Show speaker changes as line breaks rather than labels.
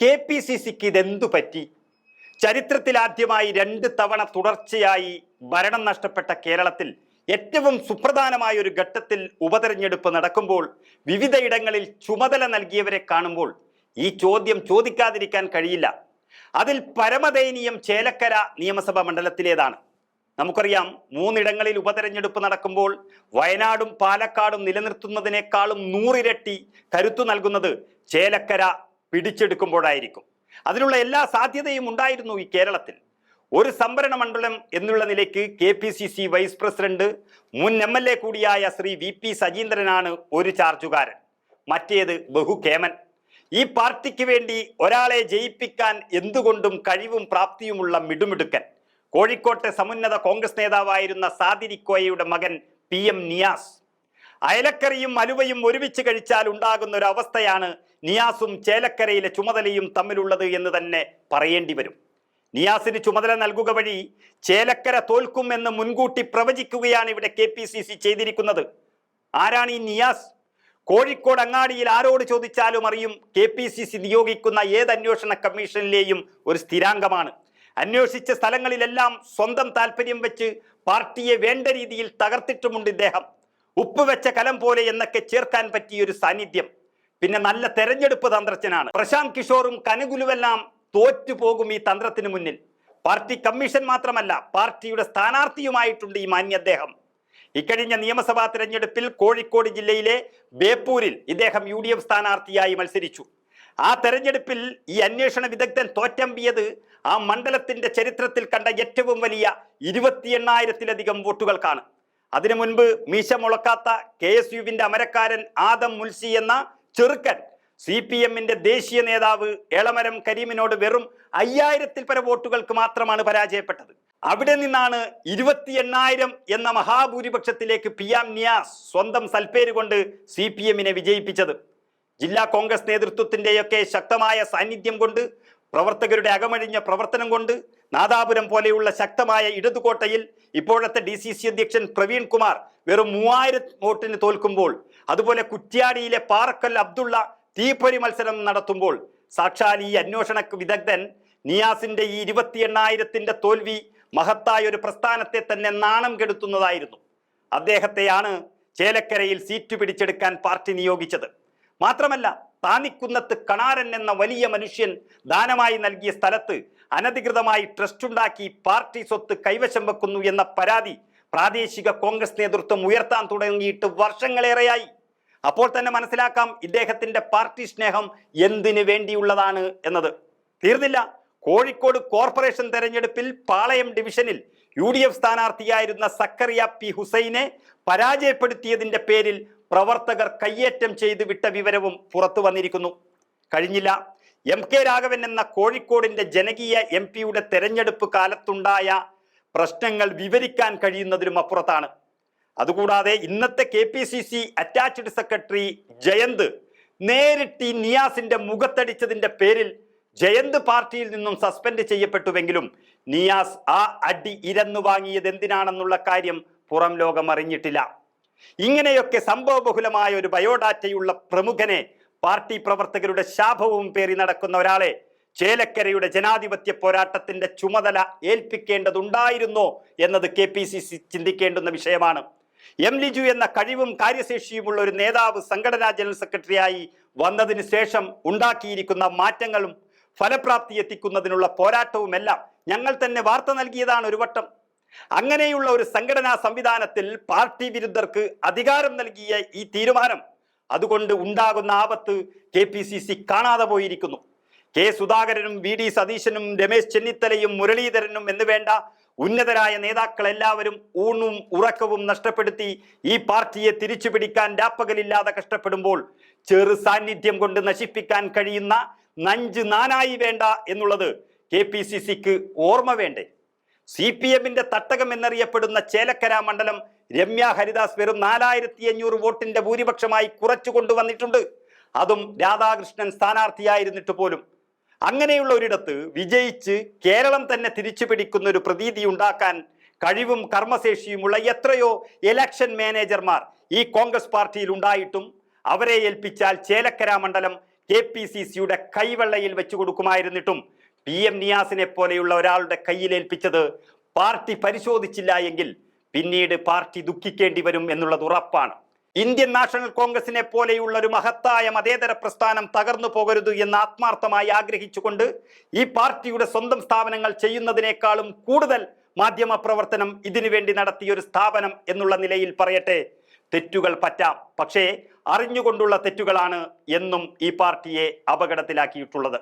K P C സിക്ക് ഇതെന്തു പറ്റി? ചരിത്രത്തിലാദ്യമായി രണ്ട് തവണ തുടർച്ചയായി ഭരണം നഷ്ടപ്പെട്ട കേരളത്തിൽ ഏറ്റവും സുപ്രധാനമായ ഒരു ഘട്ടത്തിൽ ഉപതെരഞ്ഞെടുപ്പ് നടക്കുമ്പോൾ വിവിധയിടങ്ങളിൽ ചുമതല നൽകിയവരെ കാണുമ്പോൾ ഈ ചോദ്യം ചോദിക്കാതിരിക്കാൻ കഴിയില്ല. അതിൽ പരമദയനീയം ചേലക്കര നിയമസഭാ മണ്ഡലത്തിലേതാണ്. നമുക്കറിയാം മൂന്നിടങ്ങളിൽ ഉപതെരഞ്ഞെടുപ്പ് നടക്കുമ്പോൾ വയനാടും പാലക്കാടും നിലനിർത്തുന്നതിനേക്കാളും നൂറിരട്ടി കരുത്തു നൽകുന്നത് ചേലക്കര പിടിച്ചെടുക്കുമ്പോഴായിരിക്കും. അതിനുള്ള എല്ലാ സാധ്യതയും ഉണ്ടായിരുന്നു ഈ കേരളത്തിൽ. ഒരു സംവരണ മണ്ഡലം എന്നുള്ള നിലയ്ക്ക് K P C C vice president മുൻ എം എൽ എ കൂടിയായ ശ്രീ വി പി സജീന്ദ്രനാണ് ഒരു ചാർജുകാരൻ മറ്റേത് ബഹുകേമൻ ഈ പാർട്ടിക്ക് വേണ്ടി ഒരാളെ ജയിപ്പിക്കാൻ എന്തുകൊണ്ടും കഴിവും പ്രാപ്തിയുമുള്ള മിടുമിടുക്കൻ കോഴിക്കോട്ടെ സമുന്നത കോൺഗ്രസ് നേതാവായിരുന്ന സാദിരിക്കോയയുടെ മകൻ പി എം നിയാസ്. അയലക്കറിയും അലുവയും ഒരുമിച്ച് കഴിച്ചാൽ ഉണ്ടാകുന്ന ഒരു അവസ്ഥയാണ് നിയാസും ചേലക്കരയിലെ ചുമതലയും തമ്മിലുള്ളത് എന്ന് തന്നെ പറയേണ്ടി വരും. നിയാസിന് ചുമതല നൽകുക വഴി ചേലക്കര തോൽക്കും എന്ന് മുൻകൂട്ടി പ്രവചിക്കുകയാണ് ഇവിടെ കെ പി സി സി ചെയ്തിരിക്കുന്നത്. ആരാണ് ഈ നിയാസ്? കോഴിക്കോട് അങ്ങാടിയിൽ ആരോട് ചോദിച്ചാലും അറിയും കെ പി സി സി നിയോഗിക്കുന്ന ഏത് അന്വേഷണ കമ്മീഷനിലെയും ഒരു സ്ഥിരാംഗമാണ്. അന്വേഷിച്ച സ്ഥലങ്ങളിലെല്ലാം സ്വന്തം താല്പര്യം വെച്ച് പാർട്ടിയെ വേണ്ട രീതിയിൽ തകർത്തിട്ടുമുണ്ട് ഇദ്ദേഹം. ഉപ്പ് വെച്ച കലം പോലെ എന്നൊക്കെ ചേർക്കാൻ പറ്റിയ ഒരു സാന്നിധ്യം. പിന്നെ നല്ല തെരഞ്ഞെടുപ്പ് തന്ത്രജ്ഞനാണ്. പ്രശാന്ത് കിഷോറും കനകുലുവെല്ലാം തോറ്റുപോകും ഈ തന്ത്രത്തിന് മുന്നിൽ. പാർട്ടി കമ്മീഷൻ മാത്രമല്ല പാർട്ടിയുടെ സ്ഥാനാർത്ഥിയുമായിട്ടുണ്ട് ഈ മാന്യ അദ്ദേഹം. ഇക്കഴിഞ്ഞ നിയമസഭാ തെരഞ്ഞെടുപ്പിൽ കോഴിക്കോട് ജില്ലയിലെ ബേപ്പൂരിൽ ഇദ്ദേഹം യു ഡി എഫ് സ്ഥാനാർത്ഥിയായി മത്സരിച്ചു. ആ തെരഞ്ഞെടുപ്പിൽ ഈ അന്വേഷണ വിദഗ്ധൻ തോറ്റമ്പിയത് ആ മണ്ഡലത്തിന്റെ ചരിത്രത്തിൽ കണ്ട ഏറ്റവും വലിയ ഇരുപത്തി എണ്ണായിരത്തിലധികം വോട്ടുകൾക്കാണ്. അതിനു മുൻപ് മീശ മുളക്കാത്ത കെ എസ് യുവിന്റെ അമരക്കാരൻ ആദം മുൽസി എന്ന ചെറുക്കൻ സി പി എമ്മിന്റെ ദേശീയ നേതാവ് എളമരം കരീമിനോട് വെറും അയ്യായിരത്തിൽ പര വോട്ടുകൾക്ക് മാത്രമാണ് പരാജയപ്പെട്ടത്. അവിടെ നിന്നാണ് ഇരുപത്തി എണ്ണായിരം എന്ന മഹാഭൂരിപക്ഷത്തിലേക്ക് പി എം നിയാസ് സ്വന്തം സൽപ്പേര് കൊണ്ട് സി പി എമ്മിനെ വിജയിപ്പിച്ചത്. ജില്ലാ കോൺഗ്രസ് നേതൃത്വത്തിന്റെയൊക്കെ ശക്തമായ സാന്നിധ്യം കൊണ്ട് പ്രവർത്തകരുടെ അകമഴിഞ്ഞ പ്രവർത്തനം കൊണ്ട് നാദാപുരം പോലെയുള്ള ശക്തമായ ഇടതുകോട്ടയിൽ ഇപ്പോഴത്തെ ഡി സി സി അധ്യക്ഷൻ പ്രവീൺ കുമാർ വെറും മൂവായിരം വോട്ടിന് തോൽക്കുമ്പോൾ അതുപോലെ കുറ്റ്യാടിയിലെ പാറക്കൽ അബ്ദുള്ള തീപ്പൊരി മത്സരം നടത്തുമ്പോൾ സാക്ഷാൽ ഈ അന്വേഷണ വിദഗ്ധൻ നിയാസിന്റെ ഈ ഇരുപത്തി എണ്ണായിരത്തിന്റെ തോൽവി മഹത്തായ ഒരു പ്രസ്ഥാനത്തെ തന്നെ നാണം കെടുത്തുന്നതായിരുന്നു. അദ്ദേഹത്തെയാണ് ചേലക്കരയിൽ സീറ്റ് പിടിച്ചെടുക്കാൻ പാർട്ടി നിയോഗിച്ചത്. മാത്രമല്ല താനിക്കുന്നത്ത് കണാരൻ എന്ന വലിയ മനുഷ്യൻ ദാനമായി നൽകിയ സ്ഥലത്ത് അനധികൃതമായി ട്രസ്റ്റ് ഉണ്ടാക്കി പാർട്ടി സ്വത്ത് കൈവശം വെക്കുന്നു എന്ന പരാതി പ്രാദേശിക കോൺഗ്രസ് നേതൃത്വം ഉയർത്താൻ തുടങ്ങിയിട്ട് വർഷങ്ങളേറെയായി. അപ്പോൾ തന്നെ മനസ്സിലാക്കാം ഇദ്ദേഹത്തിന്റെ പാർട്ടി സ്നേഹം എന്തിനു വേണ്ടിയുള്ളതാണ് എന്നത്. തീർന്നില്ല. കോഴിക്കോട് കോർപ്പറേഷൻ തെരഞ്ഞെടുപ്പിൽ പാളയം ഡിവിഷനിൽ യു ഡി എഫ് സ്ഥാനാർത്ഥിയായിരുന്ന സക്കറിയ പി ഹുസൈനെ പരാജയപ്പെടുത്തിയതിന്റെ പേരിൽ പ്രവർത്തകർ കയ്യേറ്റം ചെയ്ത് വിട്ട വിവരവും പുറത്തു വന്നിരിക്കുന്നു. കഴിഞ്ഞില്ല. എം കെ രാഘവൻ എന്ന കോഴിക്കോടിന്റെ ജനകീയ എം പിയുടെ തെരഞ്ഞെടുപ്പ് കാലത്തുണ്ടായ പ്രശ്നങ്ങൾ വിവരിക്കാൻ കഴിയുന്നതിലും അപ്പുറത്താണ്. അതുകൂടാതെ ഇന്നത്തെ K P C C attached secretary Jayant നേരിട്ട് ഈ നിയാസിന്റെ മുഖത്തടിച്ചതിന്റെ പേരിൽ ജയന്ത് പാർട്ടിയിൽ നിന്നും സസ്പെൻഡ് ചെയ്യപ്പെട്ടുവെങ്കിലും നിയാസ് ആ അടി ഇരന്നു വാങ്ങിയത് എന്തിനാണെന്നുള്ള കാര്യം പുറം ലോകം അറിഞ്ഞിട്ടില്ല. ഇങ്ങനെയൊക്കെ സംഭവബഹുലമായ ഒരു ബയോഡാറ്റയുള്ള പ്രമുഖനെ പാർട്ടി പ്രവർത്തകരുടെ ശാപവും പേറി നടക്കുന്ന ഒരാളെ ചേലക്കരയുടെ ജനാധിപത്യ പോരാട്ടത്തിന്റെ ചുമതല ഏൽപ്പിക്കേണ്ടതുണ്ടായിരുന്നോ എന്നത് കെ പി സി സി ചിന്തിക്കേണ്ടുന്ന വിഷയമാണ്. എം ലിജു എന്ന കഴിവും കാര്യശേഷിയുമുള്ള ഒരു നേതാവ് സംഘടനാ ജനറൽ സെക്രട്ടറിയായി വന്നതിന് ശേഷം ഉണ്ടാക്കിയിരിക്കുന്ന മാറ്റങ്ങളും ഫലപ്രാപ്തി എത്തിക്കുന്നതിനുള്ള പോരാട്ടവുമെല്ലാം ഞങ്ങൾ തന്നെ വാർത്ത നൽകിയതാണ് ഒരു വട്ടം. അങ്ങനെയുള്ള ഒരു സംഘടനാ സംവിധാനത്തിൽ പാർട്ടി വിരുദ്ധർക്ക് അധികാരം നൽകിയ ഈ തീരുമാനം അതുകൊണ്ട് ഉണ്ടാകുന്ന ആപത്ത് കെ പി സി സി കാണാതെ പോയിരിക്കുന്നു. കെ സുധാകരനും വി ഡി സതീശനും രമേശ് ചെന്നിത്തലയും മുരളീധരനും എന്ന് വേണ്ട ഉന്നതരായ നേതാക്കൾ എല്ലാവരും ഊണും ഉറക്കവും നഷ്ടപ്പെടുത്തി ഈ പാർട്ടിയെ തിരിച്ചു പിടിക്കാൻ രാപ്പകലില്ലാതെ കഷ്ടപ്പെടുമ്പോൾ ചെറു സാന്നിധ്യം കൊണ്ട് നശിപ്പിക്കാൻ കഴിയുന്ന നഞ്ച് നാനായി വേണ്ട എന്നുള്ളത് കെ പി സി സിക്ക് ഓർമ്മ വേണ്ടേ? സി പി എമ്മിന്റെ തട്ടകം എന്നറിയപ്പെടുന്ന ചേലക്കര മണ്ഡലം രമ്യ ഹരിദാസ് വെറും നാലായിരത്തി അഞ്ഞൂറ് വോട്ടിന്റെ ഭൂരിപക്ഷമായി കുറച്ചു കൊണ്ടുവന്നിട്ടുണ്ട്. അതും രാധാകൃഷ്ണൻ സ്ഥാനാർത്ഥിയായിരുന്നിട്ട് പോലും. അങ്ങനെയുള്ള ഒരിടത്ത് വിജയിച്ച് കേരളം തന്നെ തിരിച്ചു പിടിക്കുന്ന ഒരു പ്രതീതി ഉണ്ടാക്കാൻ കഴിവും കർമ്മശേഷിയുമുള്ള എത്രയോ ഇലക്ഷൻ മാനേജർമാർ ഈ കോൺഗ്രസ് പാർട്ടിയിൽ ഉണ്ടായിട്ടും അവരെ ഏൽപ്പിച്ചാൽ ചേലക്കര മണ്ഡലം കെ പി സി സിയുടെ കൈവെള്ളയിൽ വെച്ചു കൊടുക്കുമായിരുന്നിട്ടും പി എം നിയാസിനെ പോലെയുള്ള ഒരാളുടെ കയ്യിലേൽപ്പിച്ചത് പാർട്ടി പരിശോധിച്ചില്ല എങ്കിൽ പിന്നീട് പാർട്ടി ദുഃഖിക്കേണ്ടി വരും എന്നുള്ളത് ഉറപ്പാണ്. ഇന്ത്യൻ നാഷണൽ കോൺഗ്രസിനെ പോലെയുള്ള ഒരു മഹത്തായ മതേതര പ്രസ്ഥാനം തകർന്നു പോകരുത് എന്ന് ആത്മാർത്ഥമായി ആഗ്രഹിച്ചുകൊണ്ട് ഈ പാർട്ടിയുടെ സ്വന്തം സ്ഥാപനങ്ങൾ ചെയ്യുന്നതിനേക്കാളും കൂടുതൽ മാധ്യമ പ്രവർത്തനം ഇതിനു വേണ്ടി നടത്തിയ ഒരു സ്ഥാപനം എന്നുള്ള നിലയിൽ പറയട്ടെ തെറ്റുകൾ പറ്റാം. പക്ഷേ അറിഞ്ഞുകൊണ്ടുള്ള തെറ്റുകളാണ് എന്നും ഈ പാർട്ടിയെ അപകടത്തിലാക്കിയിട്ടുള്ളത്.